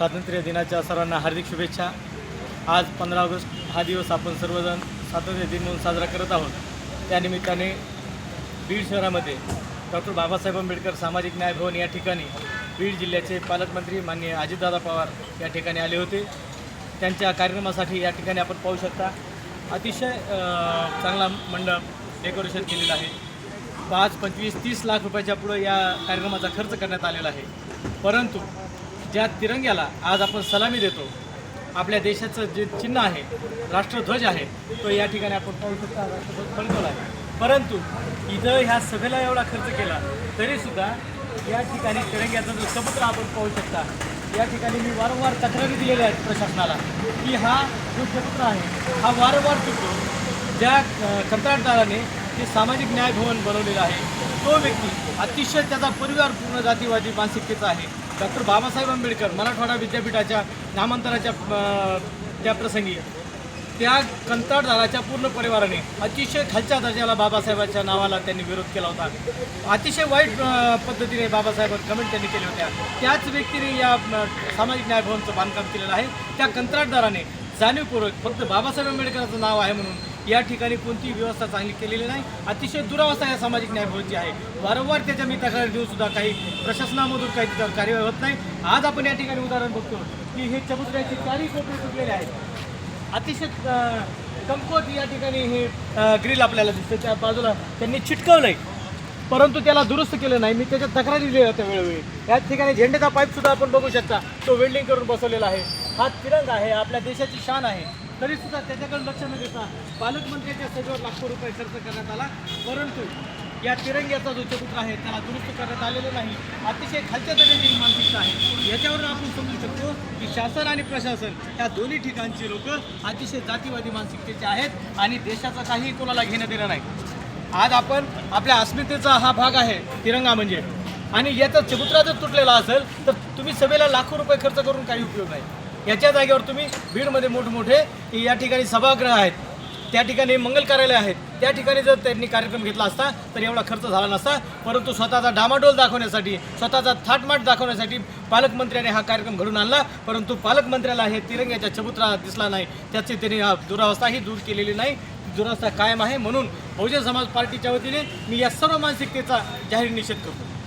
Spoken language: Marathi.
स्वातंत्र्य दिनाच्या सर्वांना हार्दिक शुभेच्छा. आज पंधरा ऑगस्ट हा दिवस आपण सर्वजण स्वातंत्र्य दिन म्हणून साजरा करत आहोत. त्यानिमित्ताने बीड शहरामध्ये डॉक्टर बाबासाहेब आंबेडकर सामाजिक न्याय भवन या ठिकाणी बीड जिल्ह्याचे पालकमंत्री माननीय अजितदादा पवार या ठिकाणी आले होते. त्यांच्या कार्यक्रमासाठी या ठिकाणी आपण पाहू शकता. अतिशय चांगला मंडप डेकोरेशन केलेलं आहे. पाच पंचवीस तीस लाख रुपयाच्या पुढं या कार्यक्रमाचा खर्च करण्यात आलेला आहे. परंतु ज्या तिरंग्याला आज आपण सलामी देतो आपल्या देशाचं जे चिन्ह आहे राष्ट्रध्वज आहे तो या ठिकाणी आपण पाहू शकता राष्ट्रध्वज फडकवला आहे. परंतु इथं ह्या सभेला एवढा खर्च केला तरीसुद्धा या ठिकाणी तिरंग्याचा जो समुद्र आपण पाहू शकता या ठिकाणी मी वारंवार तक्रारी दिलेल्या आहेत प्रशासनाला की हा जो समुद्र आहे हा वारंवार तुटतो ज्या कंत्राटदाराने जे सामाजिक न्याय भवन बनवलेलं आहे तो व्यक्ती अतिशय त्याचा परिवार पूर्ण जातीवादी मानसिकतेचा आहे. डॉक्टर बाबासाहेब आंबेडकर मराठवाडा विद्यापीठाच्या नामांतराच्या त्या प्रसंगी. त्या कंत्राटदाराच्या पूर्ण परिवाराने अतिशय खालच्या दर्जाला बाबासाहेबांच्या नावाला त्यांनी विरोध केला होता. अतिशय वाईट पद्धतीने बाबासाहेब कमेंट त्यांनी केल्या होत्या. त्याच व्यक्तीने या सामाजिक न्याय भवनचं बांधकाम केलेलं आहे. त्या कंत्राटदाराने जाणीवपूर्वक फक्त बाबासाहेब आंबेडकरांचं नाव आहे म्हणून या ठिकाणी कोणतीही व्यवस्था चांगली केलेली नाही. अतिशय दुरावस्था या सामाजिक न्यायभवनची आहे. वारंवार त्याच्या मी तक्रार देऊन सुद्धा काही प्रशासनामधून काही तिथं कार्यवाही होत नाही. आज आपण या ठिकाणी उदाहरण बघतो की हे चबुतऱ्याचे चारही कोपरे तुटलेले आहेत. अतिशय अ, कमकुवत या ठिकाणी हे ग्रिल आपल्याला दिसतं त्या बाजूला त्यांनी चिटकवलंय. परंतु त्याला दुरुस्त केलं नाही. मी त्याच्या तक्रारी दिल्या होत्या वेळोवेळी. याच ठिकाणी झेंडेचा पाईपसुद्धा आपण बघू शकता. तो वेल्डिंग करून बसवलेला आहे. हा तिरंग आहे. आपल्या देशाची शान आहे. तरी सुद्धा त्याच्याकडे लक्ष न देता पालकमंत्र्यांच्या सजीवर लाखो रुपये खर्च करण्यात आला. परंतु या तिरंग्याचा जो चबुत्र आहे त्याला दुरुस्त करण्यात आलेलं नाही. अतिशय खालच्या दर्जाची ही मानसिकता आहे. याच्यावरून आपण समजू शकतो की शासन आणि प्रशासन या दोन्ही ठिकाणचे लोक अतिशय जातीवादी मानसिकतेचे आहेत आणि देशाचा काही कोणाला घेणं देणं नाही. आज आपण आपल्या अस्मितेचा हा भाग आहे तिरंगा म्हणजे. आणि याचा चबुत्रा जर तुटलेला असेल तर तुम्ही सभेला लाखो रुपये खर्च करून काही उपयोग नाही. याच्या जागेवर तुम्ही बीडमध्ये मोठमोठे या ठिकाणी सभागृह आहेत. त्या ठिकाणी मंगल कार्यालय आहेत. त्या ठिकाणी जर त्यांनी कार्यक्रम घेतला असता तर एवढा खर्च झाला नसता. परंतु स्वतःचा डामाडोल दाखवण्यासाठी स्वतःचा थाटमाट दाखवण्यासाठी पालकमंत्र्याने हा कार्यक्रम घडून आणला. परंतु पालकमंत्र्याला हे तिरंग्याच्या चबुत्रा दिसला नाही. त्याची त्यांनी दुरावस्था दुरावस्थाही दूर केलेली नाही. दुरावस्था कायम आहे. म्हणून बहुजन समाज पार्टीच्या वतीने मी या सर्व मानसिकतेचा जाहीर निषेध करतो.